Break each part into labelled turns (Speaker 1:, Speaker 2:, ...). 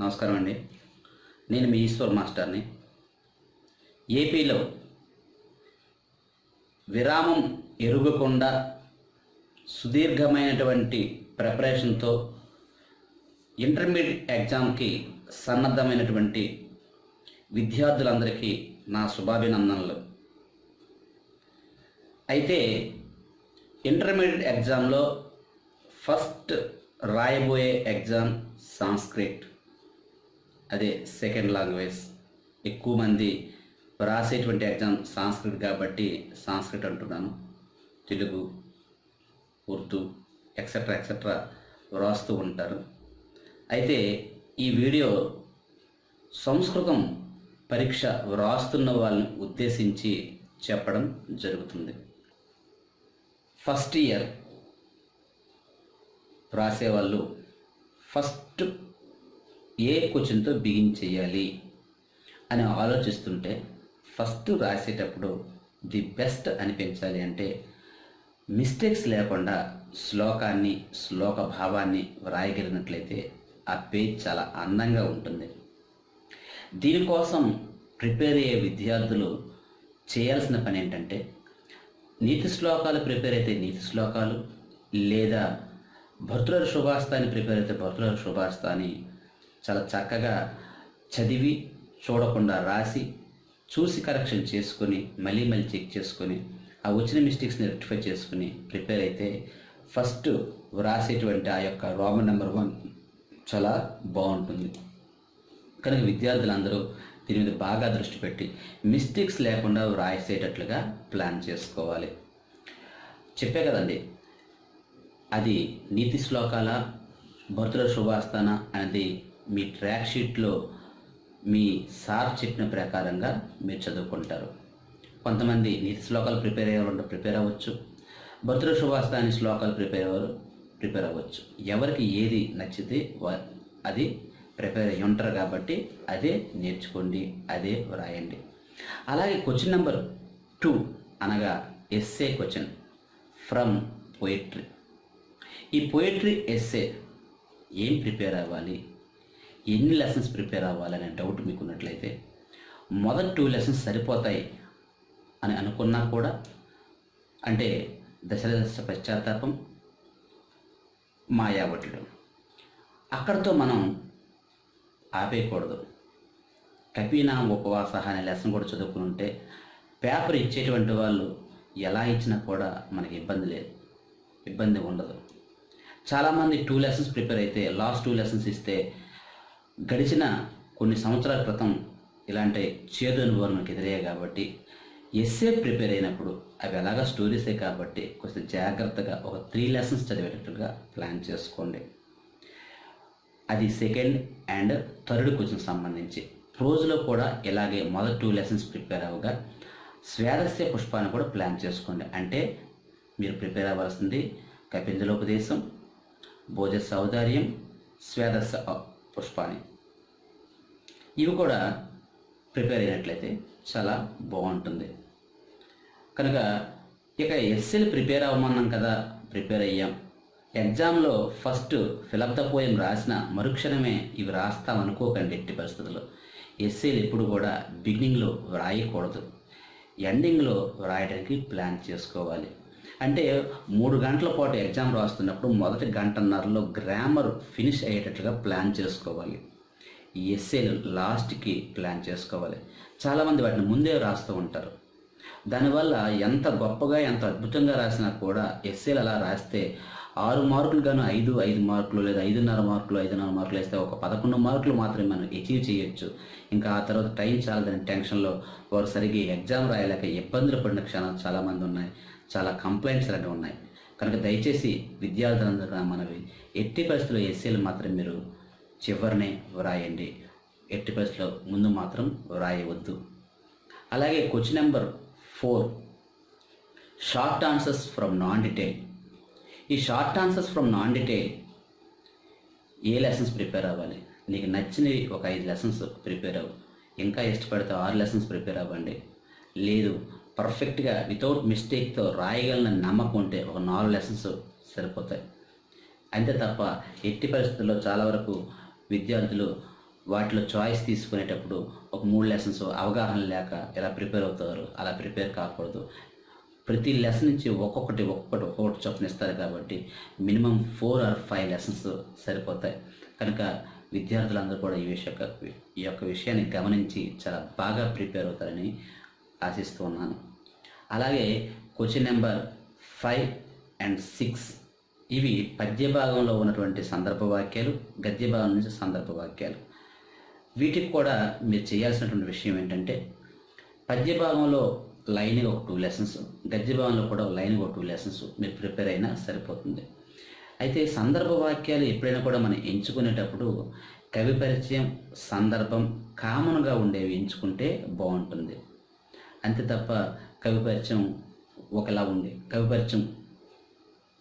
Speaker 1: నమస్కారం అండి. నేను మీ ఈశ్వర్ మాస్టర్ని. ఏపీలో విరామం ఎరుగకుండా సుదీర్ఘమైనటువంటి ప్రిపరేషన్తో ఇంటర్మీడియట్ ఎగ్జామ్కి సన్నద్ధమైనటువంటి విద్యార్థులందరికీ నా శుభాభినందనలు. అయితే ఇంటర్మీడియట్ ఎగ్జామ్లో ఫస్ట్ రాయబోయే ఎగ్జామ్ సాంస్క్రిట్. అదే సెకండ్ లాంగ్వేజ్ ఎక్కువ మంది వ్రాసేటువంటి ఎగ్జామ్ సాంస్క్రిట్ కాబట్టి సాంస్క్రిట్ అంటున్నాను. తెలుగు ఉర్దూ ఎక్సెట్రా ఎక్సెట్రా వ్రాస్తూ ఉంటారు. అయితే ఈ వీడియో సంస్కృతం పరీక్ష వ్రాస్తున్న వాళ్ళని ఉద్దేశించి చెప్పడం జరుగుతుంది. ఫస్ట్ ఇయర్ రాసేవాళ్ళు ఫస్ట్ ఏ క్వశ్చన్తో బిగిన్ చేయాలి అని ఆలోచిస్తుంటే ఫస్ట్ రాసేటప్పుడు ది బెస్ట్ అనిపించాలి అంటే మిస్టేక్స్ లేకుండా శ్లోకాన్ని శ్లోక భావాన్ని వ్రాయగలిగినట్లయితే ఆ పేజ్ చాలా అందంగా ఉంటుంది. దీనికోసం ప్రిపేర్ అయ్యే విద్యార్థులు చేయాల్సిన పని ఏంటంటే నీతి శ్లోకాలు ప్రిపేర్ అయితే నీతి శ్లోకాలు లేదా భర్తుల శుభాస్తాన్ని ప్రిపేర్ అయితే భర్తుల శుభాస్తాన్ని చాలా చక్కగా చదివి చూడకుండా రాసి చూసి కరెక్షన్ చేసుకొని మళ్ళీ మళ్ళీ చెక్ చేసుకొని ఆ వచ్చిన మిస్టేక్స్ని రెక్టిఫై చేసుకుని ప్రిపేర్ అయితే ఫస్ట్ వ్రాసేటువంటి ఆ యొక్క రోమన్ నెంబర్ వన్ చాలా బాగుంటుంది. కనుక విద్యార్థులందరూ దీని మీద బాగా దృష్టి పెట్టి మిస్టేక్స్ లేకుండా వ్రాసేటట్లుగా ప్లాన్ చేసుకోవాలి. చెప్పే కదండి అది నీతి శ్లోకాల భర్తల శుభాస్థాన అనేది మీ ట్రాక్ షీట్లో మీ సార్ చెప్పిన ప్రకారంగా మీరు చదువుకుంటారు. కొంతమంది నీతి శ్లోకాలు ప్రిపేర్ అయ్యేవాళ్ళు ప్రిపేర్ అవ్వచ్చు. భద్ర శుభాస్తాని శ్లోకాలు ప్రిపేర్ అవ్వరు ప్రిపేర్ అవ్వచ్చు. ఎవరికి ఏది నచ్చితే అది ప్రిపేర్ అయ్యి ఉంటారు కాబట్టి అదే నేర్చుకోండి అదే వ్రాయండి. అలాగే క్వశ్చన్ నెంబర్ టూ అనగా ఎస్ఏ క్వశ్చన్ ఫ్రమ్ పోయిట్రీ ఈ పోయిట్రీ ఎస్ఏ ఏం ప్రిపేర్ అవ్వాలి? ఎన్ని లెసన్స్ ప్రిపేర్ అవ్వాలనే డౌట్ మీకు ఉన్నట్లయితే మొదటి టూ లెసన్స్ సరిపోతాయి అని అనుకున్నా కూడా అంటే దశదశ పశ్చాత్తాపం మాయావటుడు అక్కడితో మనం ఆపేయకూడదు. కపీనా ఉపవాస అనే లెసన్ కూడా చదువుకుని ఉంటే పేపర్ ఇచ్చేటువంటి వాళ్ళు ఎలా ఇచ్చినా కూడా మనకి ఇబ్బంది లేదు. ఇబ్బంది ఉండదు. చాలామంది టూ లెసన్స్ ప్రిపేర్ అయితే లాస్ట్ టూ లెసన్స్ ఇస్తే గడిచిన కొన్ని సంవత్సరాల క్రితం ఇలాంటి చేదు అనుభవం మనకు ఎదురయ్యాయి కాబట్టి ఎస్ఏ ప్రిపేర్ అయినప్పుడు అవి ఎలాగా స్టోరీసే కాబట్టి కొంచెం జాగ్రత్తగా ఒక త్రీ లెసన్స్ చదివేటట్టుగా ప్లాన్ చేసుకోండి. అది సెకండ్ అండ్ థర్డ్ క్వశ్చన్ సంబంధించి. రోజులో కూడా ఇలాగే మొదటి టూ లెసన్స్ ప్రిపేర్ అవ్వగా స్వేదస్య పుష్పాన్ని కూడా ప్లాన్ చేసుకోండి. అంటే మీరు ప్రిపేర్ అవ్వాల్సింది కపింజలోపదేశం భోజ సౌదార్యం స్వేదస్య పుష్పాన్ని. ఇవి కూడా ప్రిపేర్ అయినట్లయితే చాలా బాగుంటుంది. కనుక ఇక ఎస్ఎల్ ప్రిపేర్ అవ్వమన్నాం కదా ప్రిపేర్ అయ్యాం. ఎగ్జామ్లో ఫస్ట్ ఫిలప్ ద పోయం రాసిన మరుక్షణమే ఇవి రాస్తాం అనుకోకండి ఎట్టి పరిస్థితుల్లో. ఎస్ఏలు ఎప్పుడు కూడా బిగినింగ్లో వ్రాయకూడదు. ఎండింగ్లో వ్రాయడానికి ప్లాన్ చేసుకోవాలి. అంటే మూడు గంటల పాటు ఎగ్జామ్ రాస్తున్నప్పుడు మొదటి గంటన్నరలో గ్రామర్ ఫినిష్ అయ్యేటట్లుగా ప్లాన్ చేసుకోవాలి. ఈ ఎస్ఏలు లాస్ట్కి ప్లాన్ చేసుకోవాలి. చాలామంది వాటిని ముందే రాస్తూ ఉంటారు. దానివల్ల ఎంత గొప్పగా ఎంత అద్భుతంగా రాసినా కూడా ఎస్ఏలు అలా రాస్తే ఆరు మార్కులు గాను ఐదు ఐదు మార్కులు లేదా ఐదున్నర మార్కులు ఐదున్నర మార్కులు వేస్తే ఒక పదకొండు మార్కులు మాత్రమే మనం అచీవ్ చేయొచ్చు. ఇంకా ఆ తర్వాత టైం చాలదని టెన్షన్లో వారు సరిగ్గా ఎగ్జామ్ రాయలేక ఇబ్బందులు పడిన క్షణాలు చాలామంది ఉన్నాయి. చాలా కంప్లైంట్స్ అనేవి ఉన్నాయి. కనుక దయచేసి విద్యార్థులందరూ మనవి. ఎట్టి పరిస్థితుల్లో ఎస్సీలు మాత్రం మీరు చివరినే వ్రాయండి. ఎట్టి పరిస్థితిలో ముందు మాత్రం వ్రాయవద్దు. అలాగే question number four. Short answers from non detail. ఈ short answers from non detail A lessons prepare అవ్వాలి? నీకు నచ్చినవి ఒక ఐదు లెసన్స్ ప్రిపేర్ అవ్వు. ఇంకా ఇష్టపడితే ఆరు లెసన్స్ ప్రిపేర్ అవ్వండి. లేదు పర్ఫెక్ట్గా వితౌట్ మిస్టేక్తో రాయగలన నమ్మకం ఉంటే ఒక నాలుగు లెసన్స్ సరిపోతాయి. అంతే తప్ప ఎట్టి పరిస్థితుల్లో చాలా వరకు విద్యార్థులు వాటిలో చాయిస్ తీసుకునేటప్పుడు ఒక మూడు లెసన్స్ అవగాహన లేక ఎలా ప్రిపేర్ అవుతారు అలా ప్రిపేర్ కాకూడదు. ప్రతి లెసన్ నుంచి ఒక్కొక్కటి ఒక్కొక్కటి ఒక్కొక్కటి చొప్పున ఇస్తారు కాబట్టి minimum four or five lessons సరిపోతాయి. కనుక విద్యార్థులందరూ కూడా ఈ విషయ ఈ యొక్క విషయాన్ని గమనించి చాలా బాగా ప్రిపేర్ అవుతారని ఆశిస్తూ ఉన్నాను. అలాగే question number five and six ఇవి పద్య భాగంలో ఉన్నటువంటి సందర్భ వాక్యాలు గద్య భాగం నుంచి సందర్భ వాక్యాలు వీటికి కూడా మీరు చేయాల్సినటువంటి విషయం ఏంటంటే పద్య భాగంలో లైన్ ఒక టూ లెసన్స్ గద్య భాగంలో కూడా ఒక లైన్ ఒక టూ లెసన్స్ మీరు ప్రిపేర్ అయినా సరిపోతుంది. అయితే సందర్భ వాక్యాలు ఎప్పుడైనా కూడా మనం ఎంచుకునేటప్పుడు కవి పరిచయం సందర్భం కామన్గా ఉండేవి ఎంచుకుంటే బాగుంటుంది. అంతే తప్ప కవి పరిచయం ఒకలా ఉంది కవి పరిచయం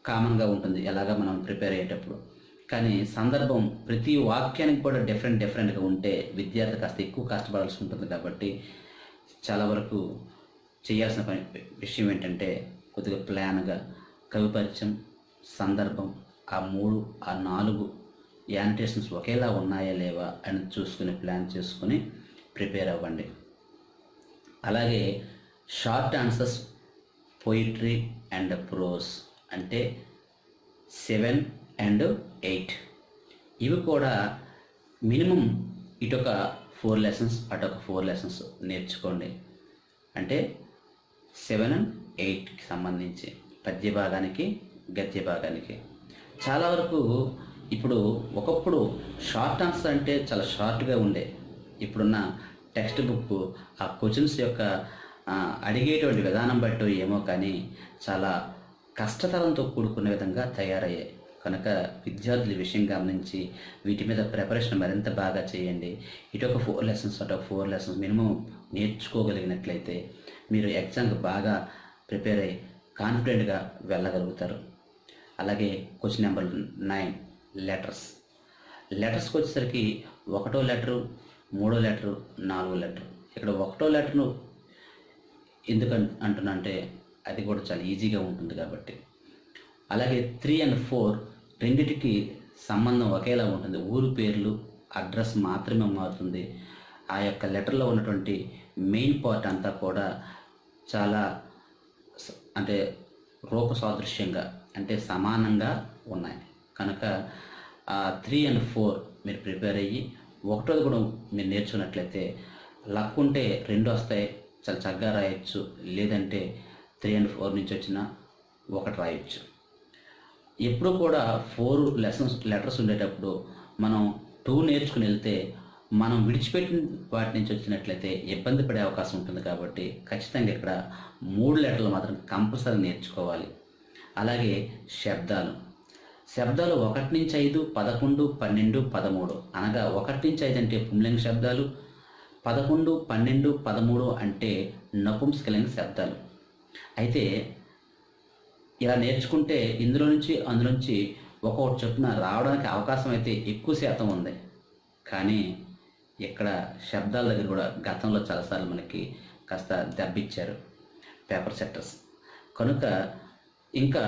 Speaker 1: కామన్గా ఉంటుంది. ఎలాగా మనం ప్రిపేర్ అయ్యేటప్పుడు. కానీ సందర్భం ప్రతి వాక్యానికి కూడా డిఫరెంట్ డిఫరెంట్గా ఉంటే విద్యార్థి కాస్త ఎక్కువ కష్టపడాల్సి ఉంటుంది కాబట్టి చాలా వరకు చేయాల్సిన పని విషయం ఏంటంటే కొద్దిగా ప్లాన్గా కవి పరిచయం సందర్భం ఆ మూడు ఆ నాలుగు యాంటేషన్స్ ఒకేలా ఉన్నాయా లేవా అని చూసుకుని ప్లాన్ చేసుకుని ప్రిపేర్ అవ్వండి. అలాగే short answers poetry and prose అంటే సెవెన్ అండ్ ఎయిట్. ఇవి కూడా మినిమం ఇటొక ఫోర్ లెసన్స్ అటొక ఫోర్ లెసన్స్ నేర్చుకోండి. అంటే సెవెన్ అండ్ ఎయిట్కి సంబంధించి పద్య భాగానికి గద్య భాగానికి. చాలా వరకు ఇప్పుడు ఒకప్పుడు షార్ట్ ఆన్సర్ అంటే చాలా షార్ట్గా ఉండే. ఇప్పుడున్న టెక్స్ట్ బుక్ ఆ క్వశ్చన్స్ యొక్క అడిగేటువంటి విధానం బట్టి ఏమో కానీ చాలా కష్టతరంతో కూడుకున్న విధంగా తయారయ్యాయి. కనుక విద్యార్థులు విషయం గమనించి వీటి మీద ప్రిపరేషన్ మరింత బాగా చేయండి. ఇటు ఒక ఫోర్ లెసన్స్ అటు ఒక ఫోర్ లెసన్స్ మినిమం నేర్చుకోగలిగినట్లయితే మీరు ఎగ్జామ్కి బాగా ప్రిపేర్ అయ్యి కాన్ఫిడెంట్గా వెళ్ళగలుగుతారు. అలాగే క్వశ్చన్ నెంబర్ నైన్ లెటర్స్. లెటర్స్కి వచ్చేసరికి ఒకటో లెటరు మూడో లెటరు నాలుగో లెటరు. ఇక్కడ ఒకటో లెటర్ను ఎందుకు అంటున్నా అంటే అది కూడా చాలా ఈజీగా ఉంటుంది కాబట్టి. అలాగే త్రీ అండ్ ఫోర్ రెండిటికి సంబంధం ఒకేలా ఉంటుంది. ఊరు పేర్లు అడ్రస్ మాత్రమే మారుతుంది. ఆ యొక్క లెటర్లో ఉన్నటువంటి మెయిన్ పార్ట్ అంతా కూడా చాలా అంటే రూప సాదృశ్యంగా అంటే సమానంగా ఉన్నాయి. కనుక ఆ త్రీ అండ్ ఫోర్ మీరు ప్రిపేర్ అయ్యి ఒకటోది కూడా మీరు నేర్చుకున్నట్లయితే లక్ ఉంటే రెండు వస్తాయి చాలా చక్కగా రాయొచ్చు. లేదంటే త్రీ అండ్ ఫోర్ నుంచి వచ్చిన ఒకటి రాయొచ్చు. ఎప్పుడు కూడా ఫోర్ లెసన్స్ లెటర్స్ ఉండేటప్పుడు మనం టూ నేర్చుకుని వెళ్తే మనం విడిచిపెట్టిన వాటి నుంచి వచ్చినట్లయితే ఇబ్బంది పడే అవకాశం ఉంటుంది కాబట్టి ఖచ్చితంగా ఇక్కడ మూడు లెటర్లు మాత్రం కంపల్సరీ నేర్చుకోవాలి. అలాగే శబ్దాలు. శబ్దాలు ఒకటి నుంచి ఐదు పదకొండు పన్నెండు పదమూడు. అనగా ఒకటి నుంచి ఐదు అంటే పుంలింగ శబ్దాలు పదకొండు పన్నెండు పదమూడు అంటే నపుంసకలింగ శబ్దాలు. అయితే ఇలా నేర్చుకుంటే ఇందులో నుంచి అందులో నుంచి ఒక్కొక్కటి చొప్పున రావడానికి అవకాశం అయితే ఎక్కువ శాతం ఉంది. కానీ ఇక్కడ శబ్దాల దగ్గర కూడా గతంలో చాలాసార్లు మనకి కాస్త దెబ్బిచ్చారు పేపర్ సెట్టర్స్. కనుక ఇంకా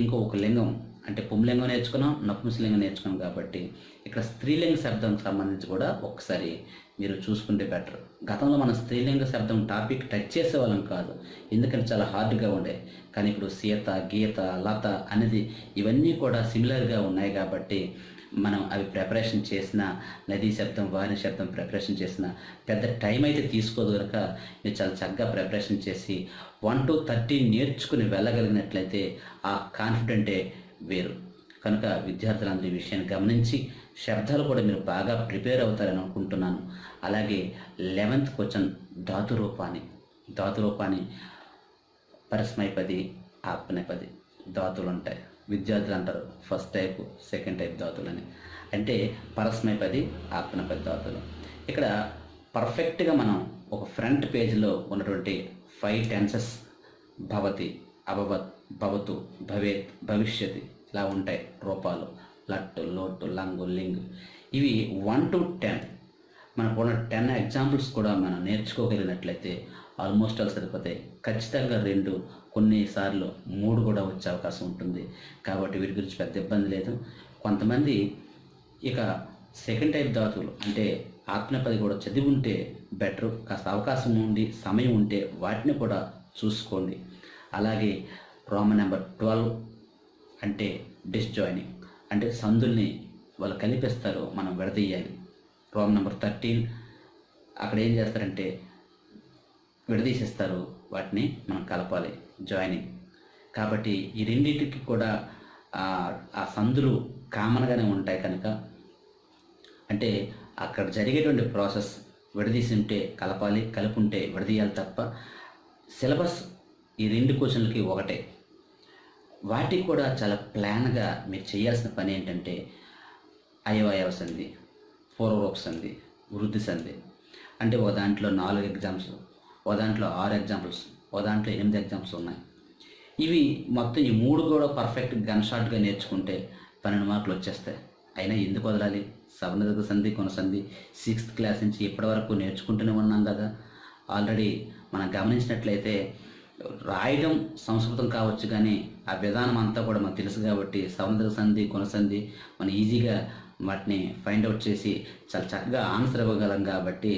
Speaker 1: ఇంకో ఒక లింగం అంటే పుంలింగం నేర్చుకున్నాం నపుంసలింగం నేర్చుకున్నాం కాబట్టి ఇక్కడ స్త్రీలింగ శబ్దం సంబంధించి కూడా ఒకసారి మీరు చూసుకుంటే బెటర్ గతంలో మనం స్త్రీలింగ శబ్దం టాపిక్ టచ్ చేసేవాళ్ళం కాదు. ఎందుకంటే చాలా హార్డ్గా ఉండే. కానీ ఇప్పుడు సీత గీత లత అనేది ఇవన్నీ కూడా సిమిలర్గా ఉన్నాయి కాబట్టి మనం అవి ప్రిపరేషన్ చేసిన నదీ శబ్దం వారి శబ్దం ప్రిపరేషన్ చేసిన పెద్ద టైం అయితే తీసుకోదు కనుక మీరు చాలా చక్కగా ప్రిపరేషన్ చేసి వన్ టు థర్టీ నేర్చుకుని వెళ్ళగలిగినట్లయితే ఆ కాన్ఫిడెంటే వేరు. కనుక విద్యార్థులందరూ ఈ విషయాన్ని గమనించి శబ్దాలు కూడా మీరు బాగా ప్రిపేర్ అవుతారని అనుకుంటున్నాను. అలాగే లెవెంత్ క్వశ్చన్ ధాతు రూపాన్ని ధాతు రూపాన్ని పరస్మైపది ఆప్నపది ధాతులు ఉంటాయి. విద్యార్థులు అంటారు ఫస్ట్ టైప్ సెకండ్ టైప్ ధాతులని. అంటే పరస్మైపది ఆప్నపది ధాతులు. ఇక్కడ పర్ఫెక్ట్గా మనం ఒక ఫ్రంట్ పేజీలో ఉన్నటువంటి ఫైవ్ టెన్సెస్ భవతి అభవత్ భవతు భవేత్ భవిష్యత్ ఇలా ఉంటాయి. రూపాలు లట్టు లోటు లంగు లింగ్. ఇవి వన్ టు టెన్ మనకు ఉన్న టెన్ ఎగ్జాంపుల్స్ కూడా మనం నేర్చుకోగలిగినట్లయితే ఆల్మోస్ట్ ఆల్ సరిపోతాయి. ఖచ్చితంగా రెండు కొన్నిసార్లు మూడు కూడా వచ్చే అవకాశం ఉంటుంది. కాబట్టి వీటి గురించి పెద్ద ఇబ్బంది లేదు. కొంతమంది ఇక సెకండ్ టైప్ ధాతువులు అంటే ఆత్మపది కూడా చదివి ఉంటే బెటర్ కాస్త అవకాశం ఉండి సమయం ఉంటే వాటిని కూడా చూసుకోండి. అలాగే రోమన్ నెంబర్ ట్వెల్వ్ అంటే డిస్జాయినింగ్ అంటే సందుల్ని వాళ్ళు కలిపేస్తారు మనం విడదీయాలి. రోమ్ నెంబర్ థర్టీన్ అక్కడ ఏం చేస్తారంటే విడదీసేస్తారు వాటిని మనం కలపాలి జాయినింగ్. కాబట్టి ఈ రెండింటికి కూడా ఆ ఆ సందులు కామన్గానే ఉంటాయి కనుక అంటే అక్కడ జరిగేటువంటి ప్రాసెస్ విడదీసి ఉంటే కలపాలి కలుపుంటే విడదీయాలి తప్ప సిలబస్ ఈ రెండు క్వశ్చన్లకి ఒకటే. వాటికి కూడా చాలా ప్లాన్గా మీరు చేయాల్సిన పని ఏంటంటే అయవయవ సంధి పూర్వరూప సంధి వృద్ధి సంధి. అంటే ఒక దాంట్లో నాలుగు ఎగ్జామ్స్ ఒక దాంట్లో ఆరు ఎగ్జాంపుల్స్ ఒక దాంట్లో ఎనిమిది ఎగ్జామ్స్ ఉన్నాయి. ఇవి మొత్తం ఈ మూడు కూడా పర్ఫెక్ట్ గన్ షాట్గా నేర్చుకుంటే పన్నెండు మార్కులు వచ్చేస్తాయి. అయినా ఎందుకు వదలాలి? సవర్ణదగ సంధి కొనసంధి సిక్స్త్ క్లాస్ నుంచి ఇప్పటి వరకు నేర్చుకుంటూనే ఉన్నాం కదా. ఆల్రెడీ మనం గమనించినట్లయితే రాయడం సంస్కృతం కావచ్చు కానీ ఆ విధానం అంతా కూడా మనకు తెలుసు కాబట్టి సముద్ర సంధి కొనసంధి మనం ఈజీగా వాటిని ఫైండ్ అవుట్ చేసి చాలా చక్కగా ఆన్సర్ ఇవ్వగలం కాబట్టి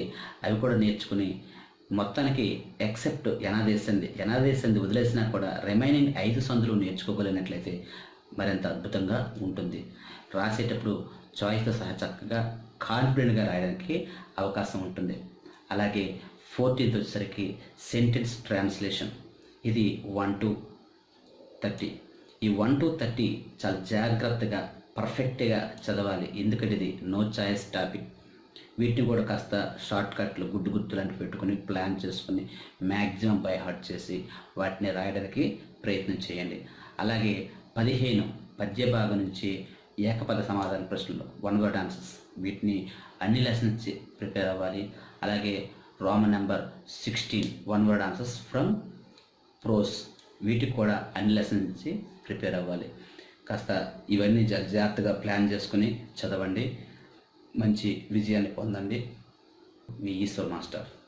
Speaker 1: అవి కూడా నేర్చుకుని మొత్తానికి ఎక్సెప్ట్ ఎనాదేశంది ఎనాదేశంది వదిలేసినా కూడా రిమైనింగ్ ఐదు సందులు నేర్చుకోగలిగినట్లయితే మరింత అద్భుతంగా ఉంటుంది. రాసేటప్పుడు చాయిస్తో సహా చక్కగా కాన్ఫిడెంట్గా రాయడానికి అవకాశం ఉంటుంది. అలాగే ఫోర్టీన్త్ వచ్చేసరికి సెంటెన్స్ ట్రాన్స్లేషన్ ఇది వన్ టు థర్టీ ఈ వన్ టు థర్టీ చాలా జాగ్రత్తగా పర్ఫెక్ట్గా చదవాలి. ఎందుకంటే ఇది నో చాయిస్ టాపిక్ వీటిని కూడా కాస్త షార్ట్ కట్లు గుడ్డు గుర్తు లాంటివి పెట్టుకుని ప్లాన్ చేసుకుని మ్యాక్సిమం బై హార్ట్ చేసి వాటిని రాయడానికి ప్రయత్నం చేయండి. అలాగే పదిహేను పద్య భాగం నుంచి ఏకపద సమాధాన ప్రశ్నలు వన్ వర్డ్ ఆన్సర్స్ వీటిని అన్ని లెసన్స్ ప్రిపేర్ అవ్వాలి. అలాగే Roman number sixteen one word answers from prose వీటికి కూడా అన్ని లెసన్స్ నుంచి ప్రిపేర్ అవ్వాలి. కాస్త ఇవన్నీ జాగ్రత్తగా ప్లాన్ చేసుకుని చదవండి. మంచి విజయాన్ని పొందండి. మీ ఈశ్వర్ మాస్టర్.